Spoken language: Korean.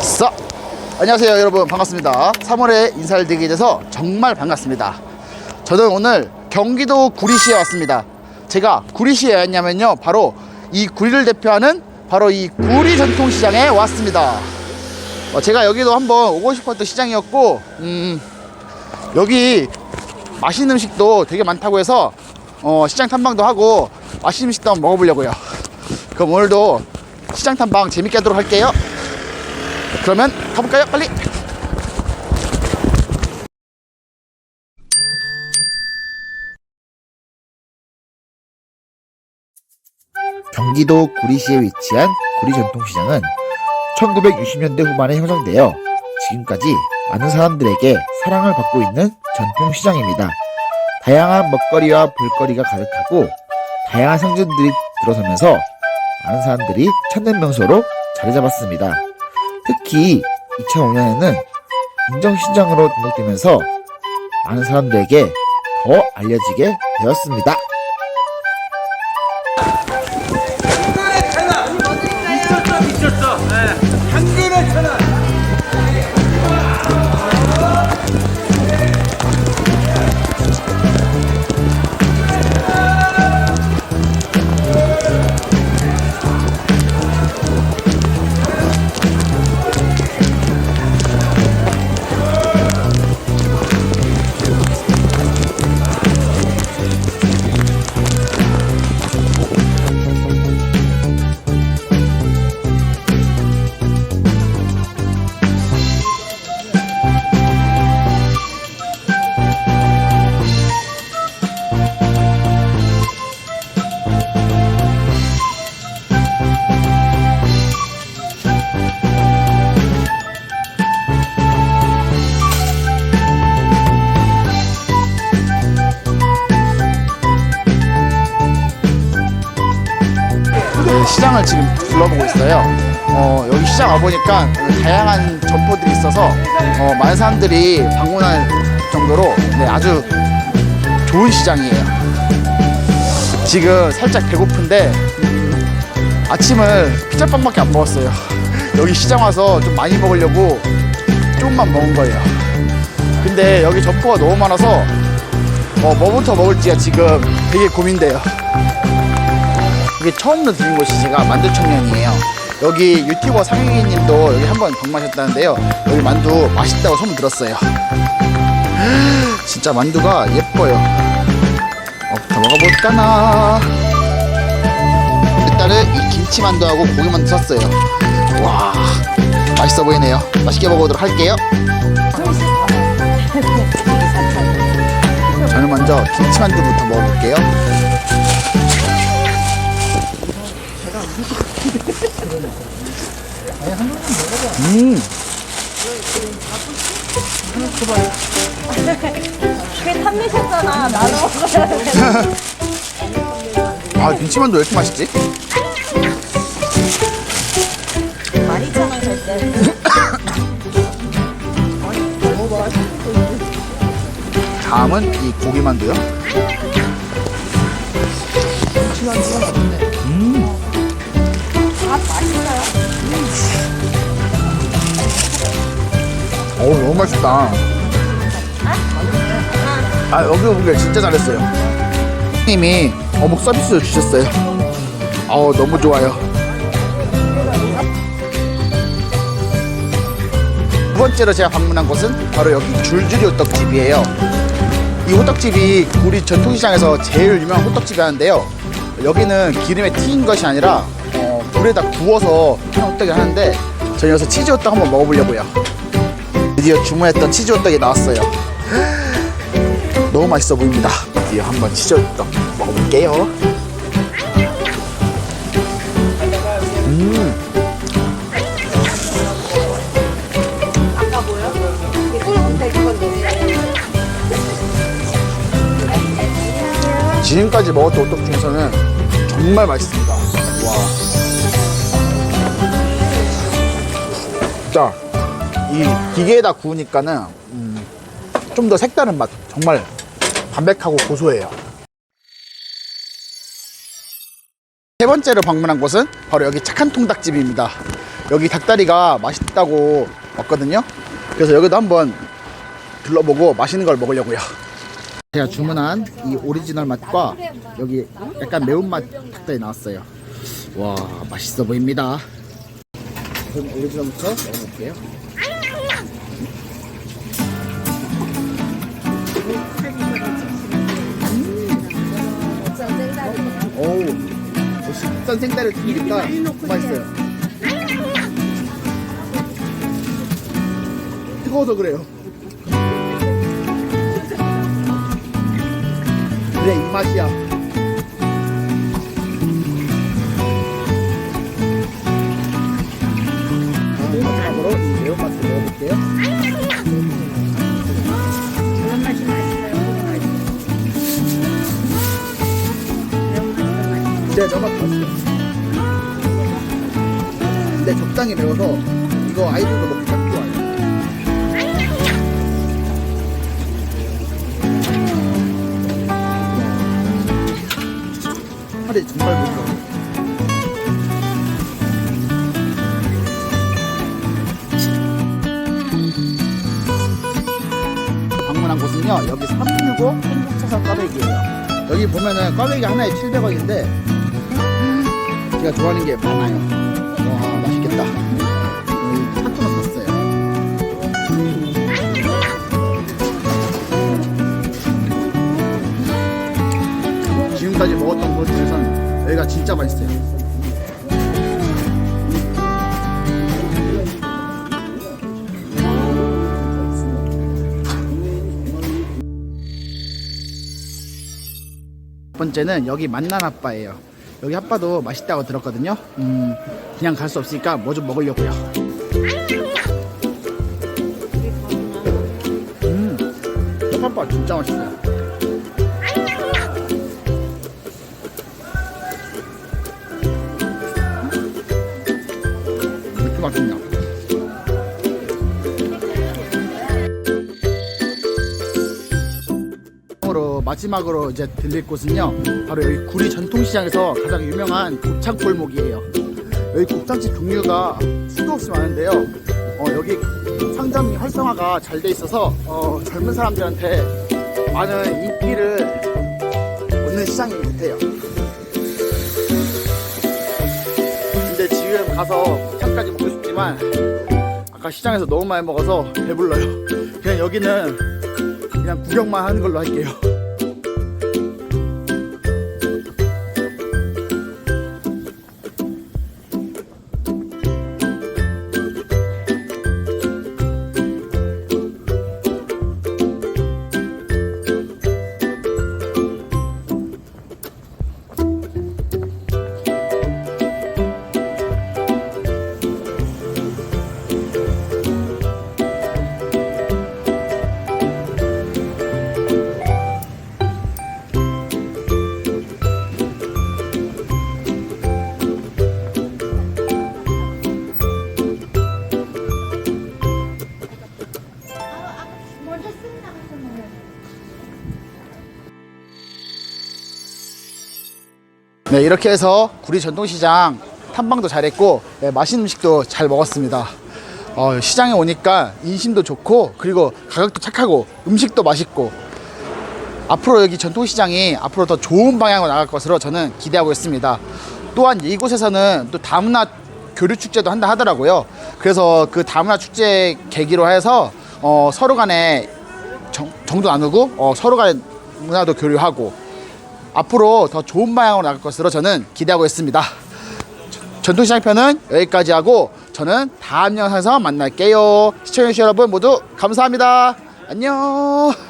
자, 안녕하세요 여러분. 반갑습니다. 3월에 인사를 드리게 돼서 정말 반갑습니다. 저는 오늘 경기도 구리시에 왔습니다. 제가 구리시에 왔냐면요 바로 이 구리를 대표하는 바로 이 구리 전통시장에 왔습니다. 어, 제가 여기도 한번 오고 싶었던 시장이었고 음, 여기 맛있는 음식도 되게 많다고 해서 어, 시장 탐방도 하고 맛있는 음식도 한번 먹어보려고요. 그럼 오늘도 시장 탐방 재밌게 하도록 할게요 그러면 가볼까요? 빨리. 경기도 구리시에 위치한 구리 전통시장은 1960년대 후반에 형성되어 지금까지 많은 사람들에게 사랑을 받고 있는 전통시장입니다. 다양한 먹거리와 볼거리가 가득하고 다양한 상점들이 들어서면서 많은 사람들이 찾는 명소로 자리 잡았습니다. 특히 2005년에는 인정시장으로 등록되면서 많은 사람들에게 더 알려지게 되었습니다. 시장을 지금 둘러보고 있어요. 어, 여기 시장 와보니까 다양한 점포들이 있어서 어, 많은 사람들이 방문할 정도로 네, 아주 좋은 시장이에요. 지금 살짝 배고픈데 음, 아침을 피자빵밖에 안 먹었어요. 여기 시장 와서 좀 많이 먹으려고 조금만 먹은 거예요. 근데 여기 점포가 너무 많아서 어, 뭐부터 먹을지가 지금 되게 고민돼요. 이게 처음으로 들린 곳이 제가 만두 청년이에요. 여기 유튜버 상윤이님도 여기 한번 방문하셨다는데요. 여기 만두 맛있다고 소문 들었어요. 진짜 만두가 예뻐요. 어, 다 먹어볼까나. 일단은 이 김치 만두하고 고기 만두 샀어요. 와, 맛있어 보이네요. 맛있게 먹어보도록 할게요. 저는 먼저 김치 만두부터 먹어볼게요. 음. 그게 탐내셨잖아. 나눠 먹어야 돼. 아 김치만두 왜 이렇게 맛있지? 12,000원 살 때. 다음은 이 고기만두요. 밥 어우 너무 맛있다. 아 여기 오길 진짜 잘했어요. 님이 어묵 서비스 주셨어요. 어우 너무 좋아요. 두 번째로 제가 방문한 곳은 바로 여기 줄줄이 호떡집이에요. 이 호떡집이 우리 전통시장에서 제일 유명한 호떡집이 하는데요. 여기는 기름에 튀긴 것이 아니라 어, 불에다 구워서 호떡을 하는데 저희 여기서 치즈 호떡 한번 먹어보려고요. 드디어 주문했던 치즈 호떡이 나왔어요. 너무 맛있어 보입니다. 드디어 한번 치즈 호떡 먹어볼게요. 음. 지금까지 먹었던 호떡 중에서는 정말 맛있습니다. 와. 자, 이 기계에다 구우니까는 음, 좀 더 색다른 맛. 정말 담백하고 고소해요. 세 번째로 방문한 곳은 바로 여기 착한 통닭집입니다. 여기 닭다리가 맛있다고 왔거든요. 그래서 여기도 한번 둘러보고 맛있는 걸 먹으려고요. 제가 주문한 이 오리지널 맛과 여기 약간 매운맛 닭다리 나왔어요. 와 맛있어 보입니다. 그럼 오리지널부터 먹어볼게요. 국산 생다리를 튀기니까 맛있어요. 뜨거워서 그래요. 그래 입맛이야. 근데 적당히 매워서 이거 아이들도 먹기 딱 좋아요. 살이 정말 부드러워요. 방문한 곳은요 여기 365 행복차선 꽈배기예요 여기 보면은 꽈배기 하나에 700원인데 제가 좋아하는 게 많아요 지금까지 먹었던 곳 중에서는 여기가 진짜 맛있어요 첫 번째는 여기 만난 핫바예요. 여기 핫바도 맛있다고 들었거든요. 음, 그냥 갈 수 없으니까 뭐 좀 먹으려고요. 음, 이 핫바 진짜 맛있어요. 맛있냐? 마지막으로, 이제 들릴 곳은요 바로 여기 구리 전통시장에서 가장 유명한 곱창 골목이에요. 여기 곱창집 종류가 수도 없이 많은데요. 어, 여기 상점 활성화가 잘 돼 있어서 어, 젊은 사람들한테 많은 인기를 얻는 시장인 것 같아요. 근데 지금 가서 싶지만 아까 시장에서 너무 많이 먹어서 배불러요 그냥 여기는 그냥 구경만 하는 걸로 할게요. 네, 이렇게 해서 구리 전통시장 탐방도 잘했고 네, 맛있는 음식도 잘 먹었습니다. 어, 시장에 오니까 인심도 좋고 그리고 가격도 착하고 음식도 맛있고 앞으로 여기 전통시장이 앞으로 더 좋은 방향으로 나갈 것으로 저는 기대하고 있습니다. 또한 이곳에서는 또 다문화 교류 축제도 한다 하더라고요. 그래서 그 다문화 축제 계기로 해서 어, 서로 간에 정, 정도 나누고 어, 서로 간에 문화도 교류하고 앞으로 더 좋은 방향으로 나갈 것으로 저는 기대하고 있습니다. 전통시장 편은 여기까지 하고 저는 다음 영상에서 만날게요. 시청해주신 여러분 모두 감사합니다. 안녕.